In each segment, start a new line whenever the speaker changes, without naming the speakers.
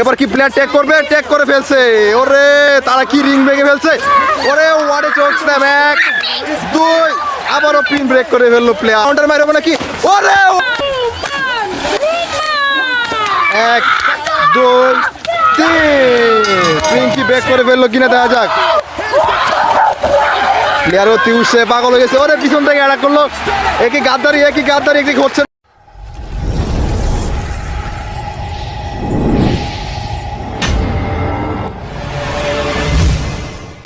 এবার কি player take করবে? টেক করে ফেলছে। ওরে, তারা কি রিং ভেঙে ফেলছে? ওরে ওয়ারে চোখ স্ন্যাপ এক, দুই, আবারও পিন ব্রেক করে ফেলল প্লেয়ার কাউন্টার মারবে নাকি? ওরে এক, দুই, তিন। পিঙ্কি ব্রেক করে ফেলল কিনা দেখা যাক। প্লেয়ার অতি উৎসে পাগল হয়ে গেছে। ওরে, পিছন থেকে অ্যাটাক করল। একই গাদ্দারি একই গাদ্দারি একই হচ্ছে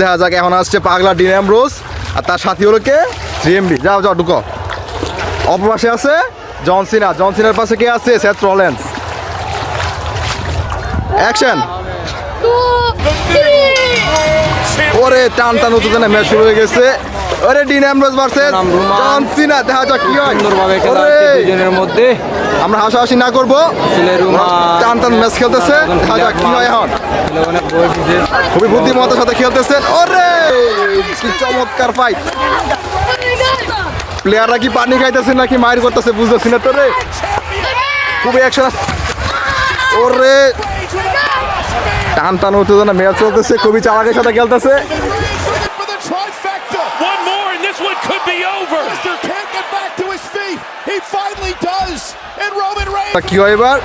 দেখা যাক এখন আসছে পাগলা ডিনাম রোজ আর তার সাথী হলো কে? জিএমডি যাও যাও ঢুকো। অপর পাশে আছে জনসিনা জনসিনার পাশে কে আছে? Seth Rollins. অ্যাকশন ওরে টান টান উঠতে না ম্যাচ শুরু হয়ে গেছে। ওরে ডিন অ্যামরোজ ভার্সেস
নাম রোমান।
জন সিনা দেখা যাক কি হয়।
সুন্দরভাবে খেলা দুজনের মধ্যে।
আমরা হাসাহাসি না করব। টান টান ম্যাচ খেলতেছে। দেখা যাক কি হয় এখন। খুবই বুদ্ধিমত্তার সাথে খেলতেছেন ওরে! কি চমৎকার ফাইট প্লেয়াররা কি পানি খাইতেছে নাকি মায়ের করতেছে বুঝতেছি না তো রে। খুবই একশো ওরে! টান টান উত্তেজনা ম্যাচ চলতেছে খুবই চালাকের সাথে খেলতেছে। কি হয় এবার?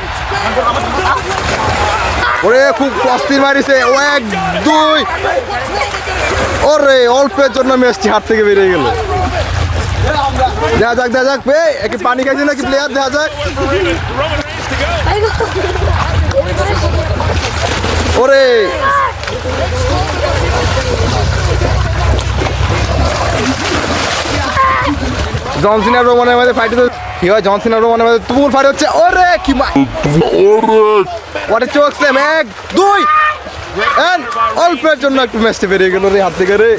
ওরে, খুব অস্থির মারিছে। ও এক, দুই। ওরে, অল্পের জন্য ম্যাচটি হাত থেকে বেরিয়ে গেল। দেখা যাক দেখা যাক। বে একে পানি খাইছে নাকি প্লেয়ার দেখা যাক। ওরে। জনসিনা রোমানের মধ্যে ফাইট কি হয়? জনসিনা রোমানের মধ্যে তুমুল ফাইট হচ্ছে। ওরে কি ওরে চোখ স্ল্যাম এক দুই অল্পের জন্য একটু ম্যাচটা বেরিয়ে গেল রে হাত থেকে রে।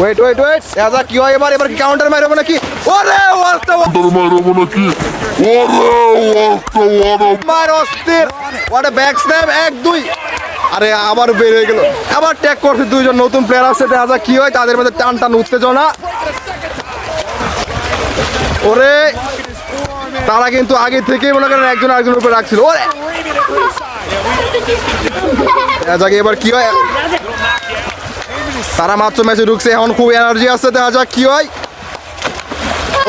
ওয়েট ওয়েট ওয়েট দেখা কি হয়? এবার এবার কাউন্টার মারবে নাকি? ওরে ওয়ালটা
মারবো নাকি? ওরে ওয়ারা
মার অস্থির। ওয়াটা ব্যাক স্ন্যাপ এক দুই। আরে আবার বেরিয়ে গেল। আবার ট্যাগ করছে দুইজন নতুন প্লেয়ার আছে দেখা যাক কি হয়? তাদের মধ্যে টান টান উত্তেজনা। ওরে, তারা কিন্তু আগে থেকেই মনে করেন একজন আরেকজনের উপরে রাখছিল। ওরে! যাক এবার কি হয়। তারা মাত্র ম্যাচে ঢুকছে, এখন খুব এনার্জি আছে, দেখা যাক কি হয়।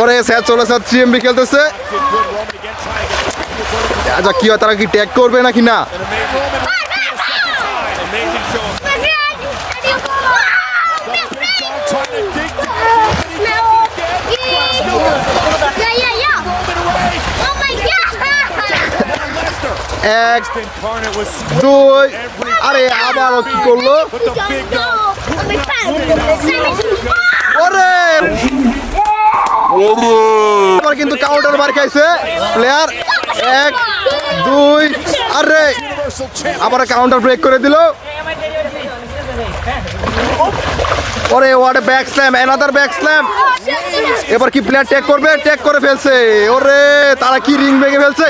ওরে, স্যার চলে, স্যার থ্রি এমবি খেলতেছে। যাক কি হয়, তারা কি ট্যাগ করবে নাকি না। এক, দুই, আরে আবারও কি করল? ওরে! এবার কিন্তু কাউন্টার মার খাইছে। প্লেয়ার এক, দুই, আরে! আবার কাউন্টার ব্রেক করে দিল। ওরে ওয়াটে back slam another back slam এবার কি প্লেয়ার টেক করবে? টেক করে ফেলছে। ওরে, তারা কি রিং ভেঙে ফেলছে?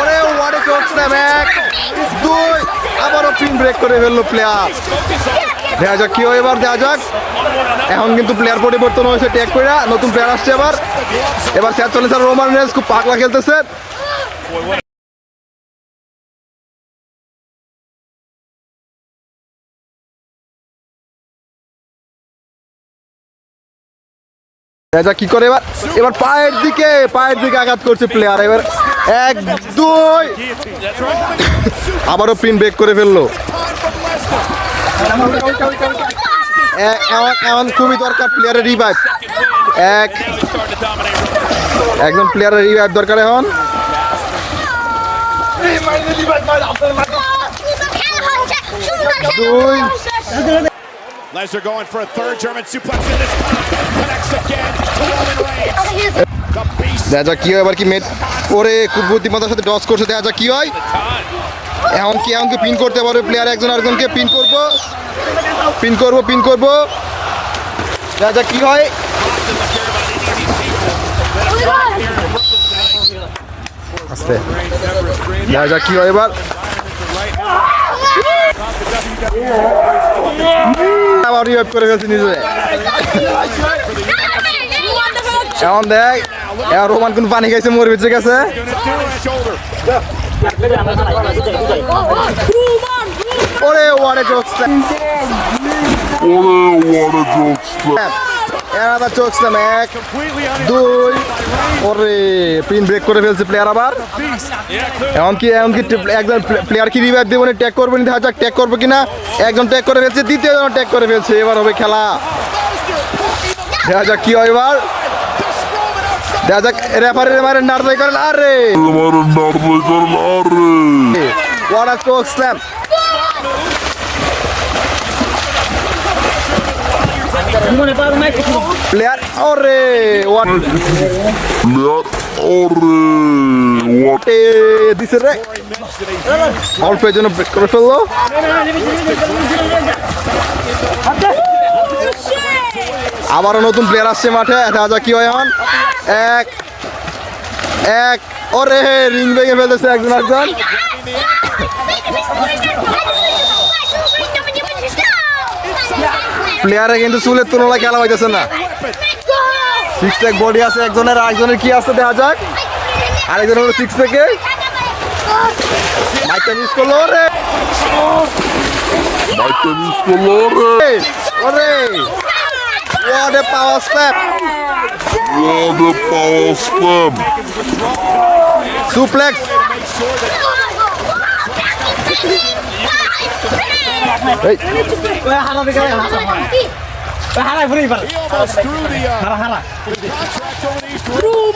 ওরে ওয়াটে চোখ স্ল্যাম এক, দুই। আবারও পিন ব্রেক করে ফেলল প্লেয়ার দেখা যাক কি হয় এবার, দেখা যাক। এখন কিন্তু প্লেয়ার পরিবর্তন হয়েছে টেক করে। নতুন প্লেয়ার আসছে এবার। এবার স্যার চলে স্যার রোমান রেন্স খুব পাগলা খেলতেছে। যাক কি করে এবার? এবার পায়ের দিকে পায়ের দিকে আঘাত করছে প্লেয়ার এবার এক, দুই। আবারও পিন ব্রেক করে ফেলল। এমন খুবই দরকার প্লেয়ারের রিভাইভ এক। একজন প্লেয়ারের রিভাইভ দরকার এখন। দুই।
Lesnar going for a third German suplex in this time.
দেখা যাক কি হয়, এবার কি মেট ওরে খুব বুদ্ধিমত্তার সাথে ডস করছে, দেখা যাক কি হয়। এখন কি এখন কি পিন করতে পারবে প্লেয়ার একজন আরেকজনকে? পিন করব। পিন করব পিন করব। দেখা যাক কি হয়। আস্তে। দেখা কি হয় এবার। আবার রিভাইভ করে ফেলছি নিজে এখন দেখ রোমান কোন পানি খাইছে, মোর বেঁচে গেছে। ওরে স্ল্যাম এক, দুই, ওরে করে ফেলছে প্লেয়ার আবার। এমনকি এমনকি একজন প্লেয়ার কি না দেখা যাক কিনা। একজন করে ফেলছে ট্যাগ করে ফেলছে, এবার হবে খেলা। দেখা যাক কি হয় এবার। দেখা যাক রেফারির মারে নাড়াই করেন আরে
narrei karen arre.
What a choke slam. Player ওরে ওয়াট দিছে রে অল্পের জন্য ব্রেক করে ফেলল আবারও নতুন প্লেয়ার আসছে মাঠে। দেখা যাক কি হয় এখন। এক এক ওরে রিং ভেঙে ফেলতেছে একজন একজন প্লেয়ারে কিন্তু চুলের তুলনায় খেলা হইতেছে না। সিক্স প্যাক বডি আছে একজনের আরেকজনের কি আছে দেখা যাক। আরেকজন হলো সিক্স প্যাকে মাইকটা মিস করল রে
Maite miss করল রে।
ওরে। ওরে power slap
What a power slam.
Suplex এই
Goes through the, uh, the contract over the East Room.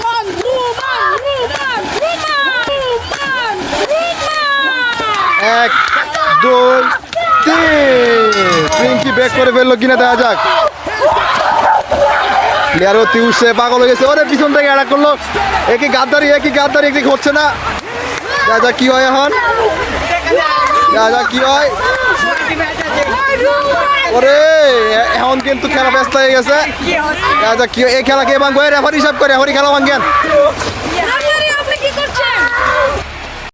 এক দুই তিন পিঙ্কি ব্রেক করে ফেলল কিনা দেখা যাক প্লেয়ার তিউসে পাগল হয়ে গেছে। ওরে পিছন থেকে অ্যাটাক করল। একই গাদ্দারি একই গাদ্দারি একটি হচ্ছে না। রাজা কি হয় এখন? রাজা কি হয়? ওরে, এখন কিন্তু খেলা ব্যস্ত হয়ে গেছে। রাজা কি। এই খেলা কে ভাঙবো? রেফারি হিসাব করে রেফারি খেলা ভাঙ্গেন